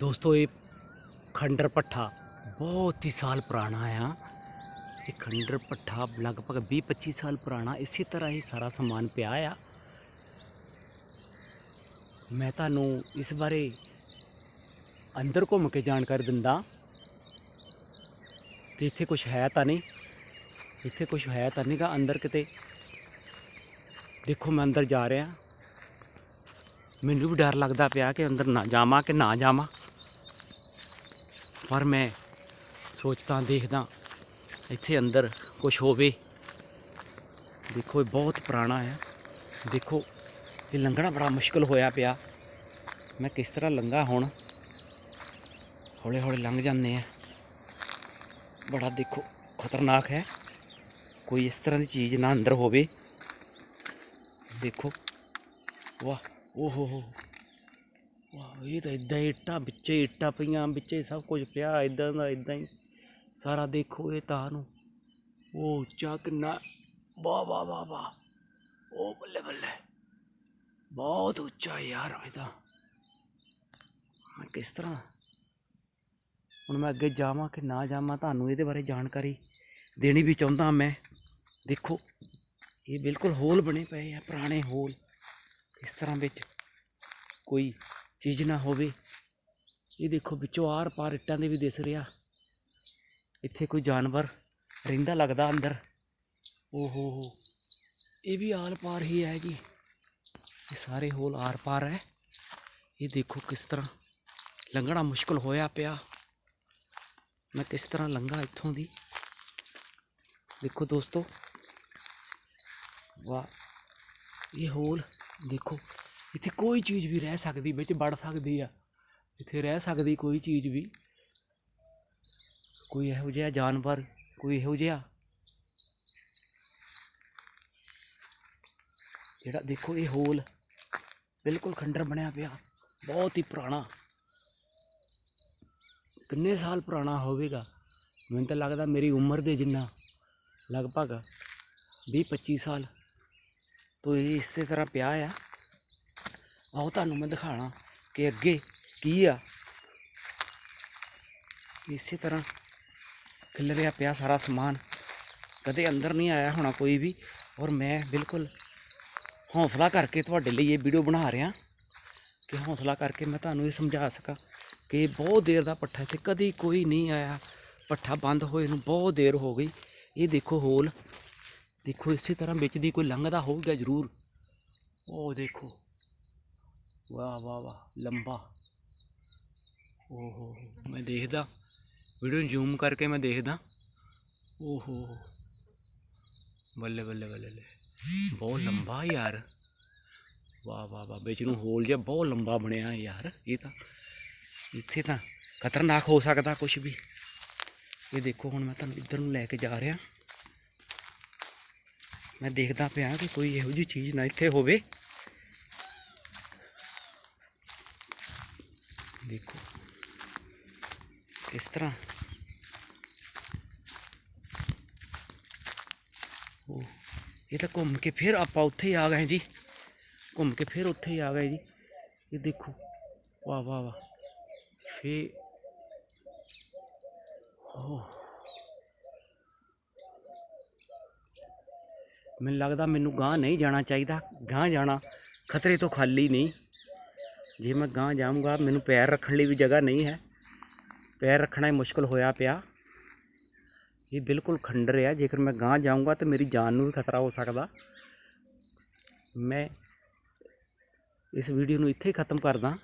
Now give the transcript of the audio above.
ਦੋਸਤੋ, ਇਹ ਖੰਡਰ ਪੱਠਾ ਬਹੁਤ ਹੀ ਸਾਲ ਪੁਰਾਣਾ ਆ। ਇਹ ਖੰਡਰ ਪੱਠਾ ਲਗਭਗ 20 25 ਸਾਲ ਪੁਰਾਣਾ, ਇਸੇ ਤਰ੍ਹਾਂ ਹੀ ਸਾਰਾ ਸਮਾਨ ਪਿਆ ਆ। ਮੈਂ ਤੁਹਾਨੂੰ ਇਸ ਬਾਰੇ ਅੰਦਰ ਘੁੰਮ ਕੇ ਜਾਣਕਾਰੀ ਦਿੰਦਾ। ਤੇ ਇੱਥੇ ਕੁਝ ਹੈ ਤਾਂ ਨਹੀਂ। ਇੱਥੇ ਕੁਝ ਹੈ ਤਾਂ ਨਹੀਂਗਾ ਅੰਦਰ ਕਿਤੇ। ਦੇਖੋ, ਮੈਂ ਅੰਦਰ ਜਾ ਰਿਹਾ। ਮੈਨੂੰ ਵੀ ਡਰ ਲੱਗਦਾ ਪਿਆ ਕਿ ਅੰਦਰ ਨਾ ਜਾਵਾਂ ਕਿ ਨਾ ਜਾਵਾਂ। ਪਰ ਮੈਂ ਸੋਚਦਾ, ਦੇਖਦਾ ਇੱਥੇ ਅੰਦਰ ਕੁਝ ਹੋਵੇ। ਦੇਖੋ, ਇਹ ਬਹੁਤ ਪੁਰਾਣਾ ਹੈ। ਦੇਖੋ, ਇਹ ਲੰਘਣਾ ਬੜਾ ਮੁਸ਼ਕਲ ਹੋਇਆ ਪਿਆ। ਮੈਂ ਕਿਸ ਤਰ੍ਹਾਂ ਲੰਘਾ ਹੁਣ? ਹੌਲੇ ਹੌਲੇ ਲੰਘ ਜਾਂਦੇ ਆ ਬੜਾ, ਦੇਖੋ, ਖਤਰਨਾਕ ਹੈ। ਕੋਈ ਇਸ ਤਰ੍ਹਾਂ ਦੀ ਚੀਜ਼ ਨਾ ਅੰਦਰ ਹੋਵੇ। ਦੇਖੋ। ਵਾਹ ਓ ਹੋ ਹੋ। ਵਾਹ, ਇਹ ਤਾਂ ਇਦਾਂ ਹੀ ਇੱਟਾਂ ਵਿੱਚੇ ਇੱਟਾਂ ਪਈਆਂ, ਵਿੱਚੇ ਸਭ ਕੁਝ ਪਿਆ ਇਦਾਂ ਦਾ ਇਦਾਂ ਹੀ। ਸਾਰਾ ਦੇਖੋ ਇਹ ਤਾਂ ਨੂੰ। ਉਹ ਉੱਚਾ ਕਿੰਨਾ, ਵਾਹ ਵਾਹ ਵਾਹ ਵਾਹ। ਉਹ ਬੱਲੇ ਬੱਲੇ। ਬਹੁਤ ਉੱਚਾ ਯਾਰ ਇਹ ਤਾਂ। ਮੈਂ ਕਿਸ ਤਰ੍ਹਾਂ? ਹੁਣ ਮੈਂ ਅੱਗੇ ਜਾਵਾਂ ਕਿ ਨਾ ਜਾਵਾਂ, ਤੁਹਾਨੂੰ ਇਹਦੇ ਬਾਰੇ ਜਾਣਕਾਰੀ ਦੇਣੀ ਵੀ ਚਾਹੁੰਦਾ ਮੈਂ। ਦੇਖੋ, ਇਹ ਬਿਲਕੁਲ ਹੋਲ ਬਣੇ ਪਏ ਆ, ਪੁਰਾਣੇ ਹੋਲ। ਇਸ ਤਰ੍ਹਾਂ ਵਿੱਚ ਕੋਈ ਚੀਜ਼ ਨਾ ਹੋਵੇ। ਇਹ ਦੇਖੋ ਵਿੱਚੋਂ ਆਰ ਪਾਰ ਇੱਟਾਂ ਦੇ ਵੀ ਦਿਸ ਰਿਹਾ। ਇੱਥੇ ਕੋਈ ਜਾਨਵਰ ਰਹਿੰਦਾ ਲੱਗਦਾ ਅੰਦਰ। ਓ ਹੋ। ਹੋ ਇਹ ਵੀ ਆਰ ਪਾਰ ਹੀ ਹੈ ਜੀ। ਇਹ ਸਾਰੇ ਹੋਲ ਆਰ ਪਾਰ ਹੈ। ਇਹ ਦੇਖੋ ਕਿਸ ਤਰ੍ਹਾਂ ਲੰਘਣਾ ਮੁਸ਼ਕਲ ਹੋਇਆ ਪਿਆ। ਮੈਂ ਕਿਸ ਤਰ੍ਹਾਂ ਲੰਘਾ ਇੱਥੋਂ ਦੀ। ਦੇਖੋ ਦੋਸਤੋ। ਵਾਹ। ਇਹ ਹੋਲ ਦੇਖੋ ਇੱਥੇ ਕੋਈ ਚੀਜ਼ ਵੀ ਰਹਿ ਸਕਦੀ, ਵਿੱਚ ਵੜ ਸਕਦੀ ਆ। ਇੱਥੇ ਰਹਿ ਸਕਦੀ ਕੋਈ ਚੀਜ਼ ਵੀ। ਕੋਈ ਇਹੋ ਜਿਹਾ ਜਾਨਵਰ, ਕੋਈ ਇਹੋ ਜਿਹਾ। ਜਿਹੜਾ ਦੇਖੋ ਇਹ ਹੋਲ ਬਿਲਕੁਲ ਖੰਡਰ ਬਣਿਆ ਪਿਆ, ਬਹੁਤ ਹੀ ਪੁਰਾਣਾ। ਕਿੰਨੇ ਸਾਲ ਪੁਰਾਣਾ ਹੋਵੇਗਾ? ਮੈਨੂੰ ਤਾਂ ਲੱਗਦਾ ਮੇਰੀ ਉਮਰ ਦੇ ਜਿੰਨਾ, ਲਗਭਗ 20 25 ਸਾਲ ਤੋਂ ਇਹ ਇਸੇ ਤਰ੍ਹਾਂ ਪਿਆ ਆ। ਆਓ ਤੁਹਾਨੂੰ ਮੈਂ ਦਿਖਾਣਾ ਕਿ ਅੱਗੇ ਕੀ ਆ। ਇਸੇ ਤਰ੍ਹਾਂ ਖਿਲਰਿਆ ਪਿਆ ਸਾਰਾ ਸਮਾਨ। ਕਦੇ ਅੰਦਰ ਨਹੀਂ ਆਇਆ ਹੋਣਾ ਕੋਈ ਵੀ। ਔਰ ਮੈਂ ਬਿਲਕੁਲ ਹੌਸਲਾ ਕਰਕੇ ਤੁਹਾਡੇ ਲਈ ਇਹ ਵੀਡੀਓ ਬਣਾ ਰਿਹਾ ਕਿ ਹੌਸਲਾ ਕਰਕੇ ਮੈਂ ਤੁਹਾਨੂੰ ਇਹ ਸਮਝਾ ਸਕਾਂ ਕਿ ਬਹੁਤ ਦੇਰ ਦਾ ਪੱਠਾ ਇੱਥੇ ਕਦੀ ਕੋਈ ਨਹੀਂ ਆਇਆ। ਪੱਠਾ ਬੰਦ ਹੋਏ ਨੂੰ ਬਹੁਤ ਦੇਰ ਹੋ ਗਈ। ਇਹ ਦੇਖੋ ਹੋਲ। ਦੇਖੋ ਇਸੇ ਤਰ੍ਹਾਂ ਵਿੱਚ ਦੀ ਕੋਈ ਲੰਘਦਾ ਹੋਊਗਾ ਜ਼ਰੂਰ। ਉਹ ਦੇਖੋ। ਵਾਹ ਵਾਹ ਵਾਹ, ਲੰਬਾ। ਓਹੋ, ਮੈਂ ਦੇਖਦਾ। ਵੀਡੀਓ ਨੂੰ ਜ਼ੂਮ ਕਰਕੇ ਮੈਂ ਦੇਖਦਾ। ਓਹੋ। ਬੱਲੇ ਬੱਲੇ ਬੱਲੇ ਬੱਲੇ। ਬਹੁਤ ਲੰਬਾ ਯਾਰ। ਵਾਹ ਵਾਹ ਵਾਹ, ਵਿੱਚ ਨੂੰ ਹੋਲ ਜਿਹਾ ਬਹੁਤ ਲੰਬਾ ਬਣਿਆ ਯਾਰ। ਇਹ ਤਾਂ, ਇੱਥੇ ਤਾਂ ਖਤਰਨਾਕ ਹੋ ਸਕਦਾ ਕੁਝ ਵੀ। ਇਹ ਦੇਖੋ, ਹੁਣ ਮੈਂ ਤੁਹਾਨੂੰ ਇੱਧਰ ਨੂੰ ਲੈ ਕੇ ਜਾ ਰਿਹਾ। ਮੈਂ ਦੇਖਦਾ ਪਿਆ ਕਿ ਕੋਈ ਇਹੋ ਜਿਹੀ ਚੀਜ਼ ਨਾ ਇੱਥੇ ਹੋਵੇ। ਦੇਖੋ ਕਿਸ ਤਰ੍ਹਾਂ ਉਹ ਇਹ ਤਾਂ ਘੁੰਮ ਕੇ ਫਿਰ ਆਪਾਂ ਉੱਥੇ ਹੀ ਆ ਗਏ ਜੀ ਘੁੰਮ ਕੇ ਫਿਰ ਉੱਥੇ ਹੀ ਆ ਗਏ ਜੀ ਇਹ ਦੇਖੋ ਵਾਹ ਵਾਹ ਵਾਹ ਫੇ ਹੋ ਮੈਨੂੰ ਲੱਗਦਾ ਮੈਨੂੰ ਗਾਂ ਨਹੀਂ ਜਾਣਾ ਚਾਹੀਦਾ ਗਾਂ ਜਾਣਾ ਖਤਰੇ ਤੋਂ ਖਾਲੀ ਨਹੀਂ ਜੇ ਮੈਂ ਗਾਂ ਜਾਊਂਗਾ, ਮੈਨੂੰ ਪੈਰ ਰੱਖਣ ਲਈ ਵੀ ਜਗ੍ਹਾ ਨਹੀਂ ਹੈ। ਪੈਰ ਰੱਖਣਾ ਹੀ ਮੁਸ਼ਕਲ ਹੋਇਆ ਪਿਆ। ਇਹ ਬਿਲਕੁਲ ਖੰਡਰ ਆ। ਜੇਕਰ ਮੈਂ ਗਾਂ ਜਾਊਂਗਾ ਤਾਂ ਮੇਰੀ ਜਾਨ ਨੂੰ ਵੀ ਖਤਰਾ ਹੋ ਸਕਦਾ। ਮੈਂ ਇਸ ਵੀਡੀਓ ਨੂੰ ਇੱਥੇ ਹੀ ਖਤਮ ਕਰਦਾ।